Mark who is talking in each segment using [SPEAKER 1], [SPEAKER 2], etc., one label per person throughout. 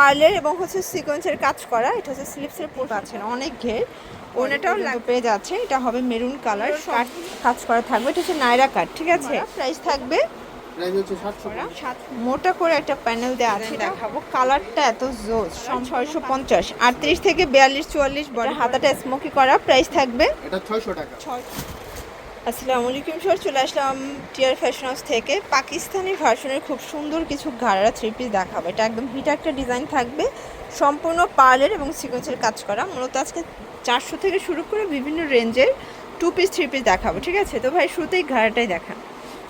[SPEAKER 1] পার্লের এবং হচ্ছে সিকোয়েন্সের কাজ করা এটা হচ্ছে স্লিপসের পোর্ট আছে না অনেক ঘের ওনাটাও পেয়ে যাচ্ছে এটা হবে মেরুন কালার কাজ করা থাকবে এটা হচ্ছে নাইরা কাট ঠিক আছে? প্রাইস থাকবে মোটা করে একটা প্যানেল দেওয়া আছে দেখাবো। কালারটা এত জোস ছয়শো পঞ্চাশ। আটত্রিশ থেকে বিয়াল্লিশ চুয়াল্লিশ বড় হাতাটা স্মোকি করা প্রাইস থাকবে
[SPEAKER 2] এটা ছয়শো টাকা।
[SPEAKER 1] আসসালামু আলাইকুম স্যার, চলে আসলাম টিয়ার ফ্যাশন হাউস থেকে। পাকিস্তানি ভার্সনের খুব সুন্দর কিছু ঘাড়া থ্রি পিস দেখাবো। এটা একদম হিট একটা ডিজাইন থাকবে। সম্পূর্ণ পার্লের এবং সিকোয়েন্সের কাজ করা। মূলত আজকে চারশো থেকে শুরু করে বিভিন্ন রেঞ্জের টু পিস থ্রি পিস দেখাবো, ঠিক আছে? তো ভাই, শুরুতেই ঘাড়াটাই দেখান।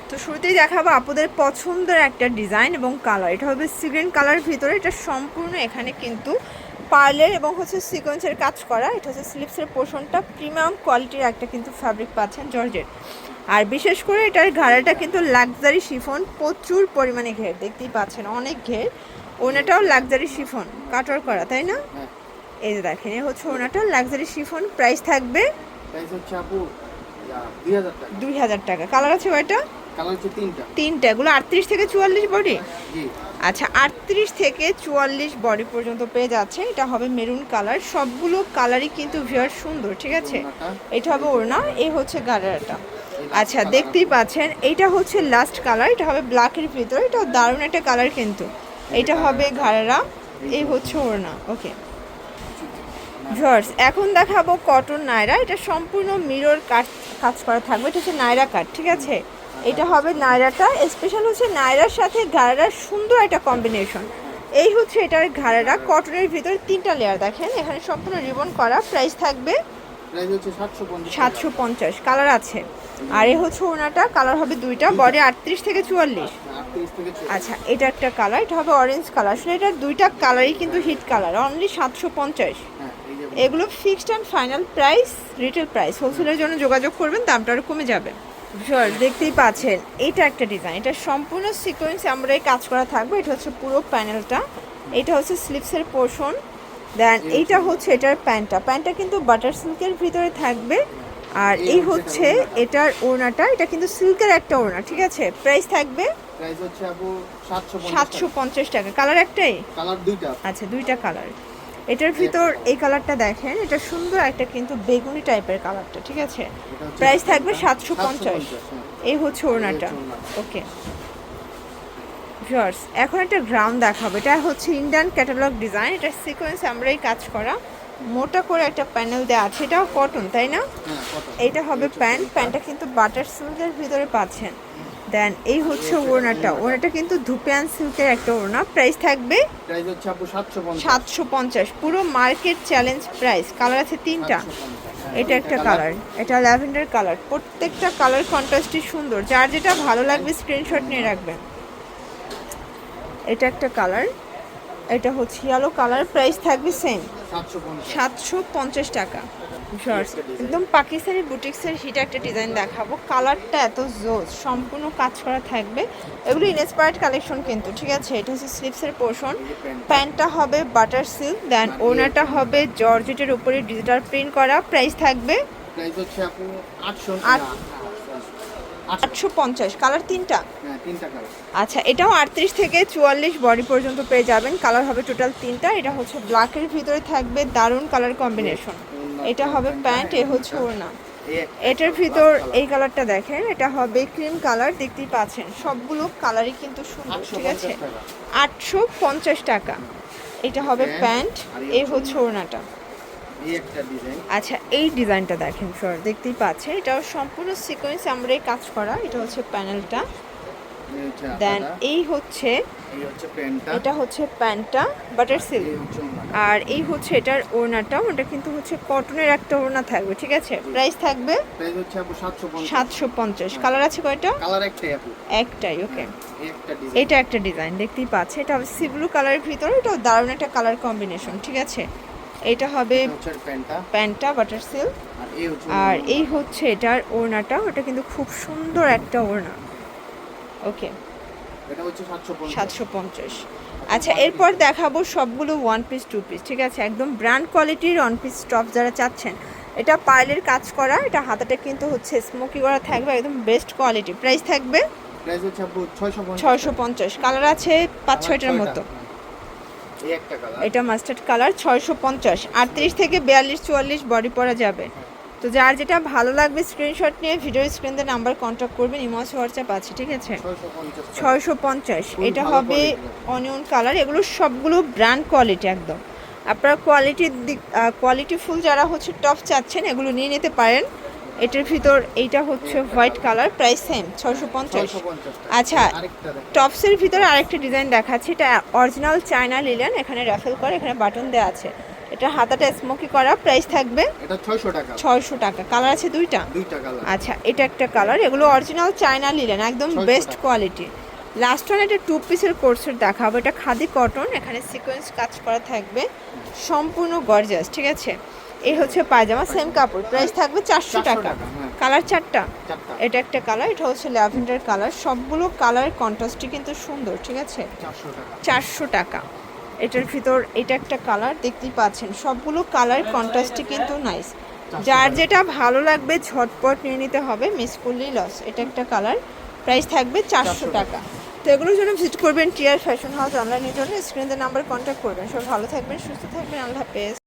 [SPEAKER 1] তো শুরুতেই দেখাবো আপুদের পছন্দের একটা ডিজাইন এবং কালার এটা হবে সিগ্রিন কালার ভিতরে। এটা সম্পূর্ণ এখানে কিন্তু পার্লের এবং হচ্ছে সিকোয়েন্সের কাজ করা এটা হচ্ছে স্লিপসের পোষণটা প্রিমিয়াম কোয়ালিটির একটা কিন্তু ফ্যাব্রিক পাচ্ছেন জর্জের আর বিশেষ করে এটার ঘাড়াটা কিন্তু লাক্সারি শিফন প্রচুর পরিমাণে ঘের দেখতেই পাচ্ছেন অনেক ঘের। ওনাটাও লাক্সারি শিফন কাটর করা তাই না?
[SPEAKER 2] হ্যাঁ।
[SPEAKER 1] এই যে দেখেন এ হচ্ছে ওনাটা লাক্সারি শিফন প্রাইস থাকবে
[SPEAKER 2] দুই হাজার টাকা।
[SPEAKER 1] কালার আছে ওইটা
[SPEAKER 2] কালার হচ্ছে তিনটা।
[SPEAKER 1] তিনটা এগুলো আটত্রিশ থেকে চুয়াল্লিশ বডি
[SPEAKER 2] জি।
[SPEAKER 1] আচ্ছা আটত্রিশ থেকে চুয়াল্লিশ বডি পর্যন্ত পেয়ে যাচ্ছে। এটা হবে মেরুন কালার সবগুলো কালারই কিন্তু ভিয়ার সুন্দর ঠিক আছে? এটা হবে ওড়না এই হচ্ছে গাড়াটা। আচ্ছা দেখতেই পাচ্ছেন এইটা হচ্ছে লাস্ট কালার এটা হবে ব্ল্যাকের ভিতরে। এটা দারুণ একটা কালার কিন্তু। এটা হবে ঘাড়ারা এই হচ্ছে ওড়না ওকে। ভিউয়ার্স এখন দেখাবো কটন নায়রা এটা সম্পূর্ণ মিরর কাজ কাজ করা থাকবে। এটা হচ্ছে নায়রা কাট ঠিক আছে? এটা হবে নায়রাটা স্পেশাল হচ্ছে নায়রার সাথে ঘাড়ার সুন্দর একটা কম্বিনেশন এই হচ্ছে এটার ঘাড়ারা কটনের ভিতরে তিনটা লেয়ার দেখেন এখানে সম্পূর্ণ রিবন করা প্রাইস থাকবে
[SPEAKER 2] সাতশো পঞ্চাশ।
[SPEAKER 1] কালার আছে। আর এ হচ্ছে ওনাটা কালার হবে দুইটা বডি আটত্রিশ থেকে চুয়াল্লিশ। আচ্ছা এটা একটা কালার এটা হবে অরেঞ্জ কালার আসলে এটার দুইটা কালারই কিন্তু হিট কালার অনলি সাতশো পঞ্চাশ।
[SPEAKER 2] হ্যাঁ
[SPEAKER 1] এগুলো fixed and final price retail price হোলসেলের জন্য যোগাযোগ করবেন দামটা আরও কমে যাবে। দেখতেই পাচ্ছেন এটা একটা ডিজাইন এটা সম্পূর্ণ সিকোয়েন্স আমরা এই কাজ করা থাকবে এটা হচ্ছে পুরো প্যানেলটা এটা হচ্ছে স্লিপসের পোর্শন দেন এইটা হচ্ছে এটার প্যান্টটা প্যান্টটা কিন্তু বাটার সিল্কের ভিতরে থাকবে আর এই হচ্ছে এটার ওড়নাটা এটা কিন্তু সিল্কের একটা ওড়না ঠিক আছে? প্রাইস থাকবে
[SPEAKER 2] সাতশো
[SPEAKER 1] পঞ্চাশ টাকা। কালার একটাই?
[SPEAKER 2] কালার দুইটা।
[SPEAKER 1] আচ্ছা দুইটা কালার এটার ভিতর এই কালারটা দেখেন এটা সুন্দর একটা কিন্তু বেগুনি টাইপের কালারটা ঠিক আছে? প্রাইস থাকবে সাতশো পঞ্চাশ।
[SPEAKER 2] 750, হ্যাঁ।
[SPEAKER 1] এই হচ্ছে ওড়নাটা। ওকে ভিউয়ার্স এখন একটা গ্রাউন্ড দেখাবো। এটা হচ্ছে ইন্ডিয়ান ক্যাটালগ ডিজাইন এটা সিকোয়েন্স আমরাই কাজ করা। মোটা করে একটা প্যানেল দেওয়া আছে। এটাও কটন তাই না? এটা হবে প্যান্ট প্যান্টটা কিন্তু বাটার সিল্কের ভিতরে পাচ্ছেন। দেন এই হচ্ছে ওড়নাটা। ওড়নাটা কিন্তু ধুপিয়ান সিল্কের একটা ওড়না। প্রাইস থাকবে
[SPEAKER 2] প্রাইস হচ্ছে আপু সাতশো পঞ্চাশ।
[SPEAKER 1] পুরো মার্কেট চ্যালেঞ্জ প্রাইস কালার আছে তিনটা।
[SPEAKER 2] 750,
[SPEAKER 1] এটা একটা কালার এটা ল্যাভেন্ডার কালার প্রত্যেকটা কালার কন্ট্রাস্টই সুন্দর। যার যেটা ভালো লাগবে স্ক্রিনশট নিয়ে রাখবেন। এটা একটা কালার এটা হচ্ছে ইয়েলো কালার প্রাইস থাকবে সেম
[SPEAKER 2] সাতশো পঞ্চাশ
[SPEAKER 1] টাকা। একদম পাকিস্তানি বুটিক্সের হিট একটা ডিজাইন দেখাবো। কালারটা এত জোস সম্পূর্ণ কাজ করা থাকবে। এগুলো ইনস্পায়ার্ড কালেকশন কিন্তু ঠিক আছে? এটা হচ্ছে স্লিপসের পোর্শন প্যান্টটা হবে বাটার সিল্ক দেন ওনাটা হবে জর্জেটের উপরে ডিজিটাল প্রিন্ট করা। প্রাইস থাকবে
[SPEAKER 2] প্রাইস হচ্ছে আপু আটশো
[SPEAKER 1] পঞ্চাশ। কালার তিনটা?
[SPEAKER 2] হ্যাঁ
[SPEAKER 1] আচ্ছা এটাও আটত্রিশ থেকে চুয়াল্লিশ বডি পর্যন্ত পেয়ে যাবেন। কালার হবে টোটাল তিনটা। এটা হচ্ছে ব্ল্যাকের ভিতরে থাকবে। দারুণ কালার কম্বিনেশন এটা হবে প্যান্ট এ হচ্ছে ওড়না। এটার ভিতর এই কালারটা দেখেন এটা হবে ক্রিম কালার দেখতেই পাচ্ছেন। সবগুলো কালারই কিন্তু সুন্দর ঠিক আছে? আটশো পঞ্চাশ টাকা। এটা হবে
[SPEAKER 2] প্যান্ট,
[SPEAKER 1] এ
[SPEAKER 2] হচ্ছে
[SPEAKER 1] ওড়নাটা। আচ্ছা এই ডিজাইনটা দেখেন স্যার দেখতেই পাচ্ছেন। এটাও সম্পূর্ণ সিকোয়েন্স আমরা কাজ করা এটা হচ্ছে প্যানেলটা দেন এই হচ্ছে এটা হচ্ছে প্যান্টটা বাটার সিল্ক। আর এই হচ্ছে এটার ওড়নাটা ওটা কিন্তু হচ্ছে কটনের একটা ওড়না থাকবে ঠিক আছে? প্রাইস থাকবে
[SPEAKER 2] সাতশো পঞ্চাশ।
[SPEAKER 1] কালার আছে কয়টা?
[SPEAKER 2] কালার একটাই
[SPEAKER 1] একটাই ওকে
[SPEAKER 2] ডিজাইন
[SPEAKER 1] এটা একটা ডিজাইন দেখতেই পাচ্ছে। এটা হবে সি ব্লু কালারের ভিতরে এটা দারুণ একটা কালার কম্বিনেশন ঠিক আছে? এটা হবে
[SPEAKER 2] প্যান্টটা।
[SPEAKER 1] বাটার সিল্ক
[SPEAKER 2] আর। এই হচ্ছে
[SPEAKER 1] এটার ওড়নাটা ওটা কিন্তু খুব সুন্দর একটা ওড়না। ওকে।
[SPEAKER 2] এটা হচ্ছে সাতশো পঞ্চাশ।
[SPEAKER 1] আচ্ছা এরপর দেখাবো সবগুলো ওয়ান পিস টু পিস ঠিক আছে? একদম ব্র্যান্ড কোয়ালিটির ওয়ান পিস টপ যারা চাচ্ছেন এটা পার্লের কাজ করা এটা হাতাটা কিন্তু হচ্ছে স্মোকি করা থাকবে একদম বেস্ট কোয়ালিটি প্রাইস থাকবে?
[SPEAKER 2] ছয়শো পঞ্চাশ।
[SPEAKER 1] কালার আছে পাঁচ ছয়টার মতো। এটা মাস্টার্ড কালার ছয়শো পঞ্চাশ। আটত্রিশ থেকে বিয়াল্লিশ চুয়াল্লিশ বডি পরা যাবে। তো যার যেটা ভালো লাগবে স্ক্রিনশট নিয়ে ভিডিও স্ক্রিনতে নাম্বার কন্ট্যাক্ট করবেন ইমস হোয়াটসঅ্যাপ আছে ঠিক আছে?
[SPEAKER 2] ছয়শো পঞ্চাশ।
[SPEAKER 1] এটা হবে অনিয়ন কালার এগুলো সবগুলো ব্র্যান্ড কোয়ালিটি একদম। আপনারা কোয়ালিটির দিক কোয়ালিটি ফুল যারা হচ্ছে টপ চাচ্ছেন এগুলো নিয়ে নিতে পারেন। এটার ভিতর এইটা হচ্ছে হোয়াইট কালার প্রাইস সেম ছয়শো পঞ্চাশ। আচ্ছা। টপসের ভিতরে আরেকটা ডিজাইন দেখাচ্ছি এটা অরিজিনাল চায়না লিলেন এখানে র্যাফেল করে এখানে বাটন দেওয়া আছে। এটা হাতাটা স্মোকি করা প্রাইস থাকবে
[SPEAKER 2] এটা ছয়শো টাকা।
[SPEAKER 1] ছয়শো টাকা। কালার আছে দুইটা?
[SPEAKER 2] দুইটা কালার
[SPEAKER 1] আচ্ছা এটা একটা কালার এগুলো অরিজিনাল চায়না লিলেন একদম বেস্ট। কোয়ালিটি লাস্ট ওয়ান এটা টু পিসের কোর্সের দেখাবো। এটা খাদি কটন এখানে সিকোয়েন্স কাজ করা থাকবে। সম্পূর্ণ গর্জাস ঠিক আছে? এই হচ্ছে পায়জামা সেম কাপড়। প্রাইস থাকবে চারশো
[SPEAKER 2] 400
[SPEAKER 1] টাকা।
[SPEAKER 2] টাকা, হ্যাঁ।
[SPEAKER 1] কালার চারটা? এটা একটা কালার এটা হচ্ছে ল্যাভেন্ডার কালার সবগুলো কালারের কন্ট্রাস্টই কিন্তু সুন্দর ঠিক আছে?
[SPEAKER 2] চারশো টাকা।
[SPEAKER 1] এটার ভিতর এটা একটা কালার দেখতেই পাচ্ছেন। সবগুলো কালার কন্ট্রাস্টই কিন্তু নাইস যার যেটা ভালো লাগবে ঝটপট নিয়ে নিতে হবে মিস করলেই লস এটা একটা কালার প্রাইস থাকবে চারশো টাকা। তো এগুলোর জন্য ভিজিট করবেন টিয়ার ফ্যাশন হাউস অনলাইনের জন্য। স্ক্রিনের নাম্বার কন্ট্যাক্ট করবেন। সব ভালো থাকবেন সুস্থ থাকবেন। আল্লাহ হাফেজ।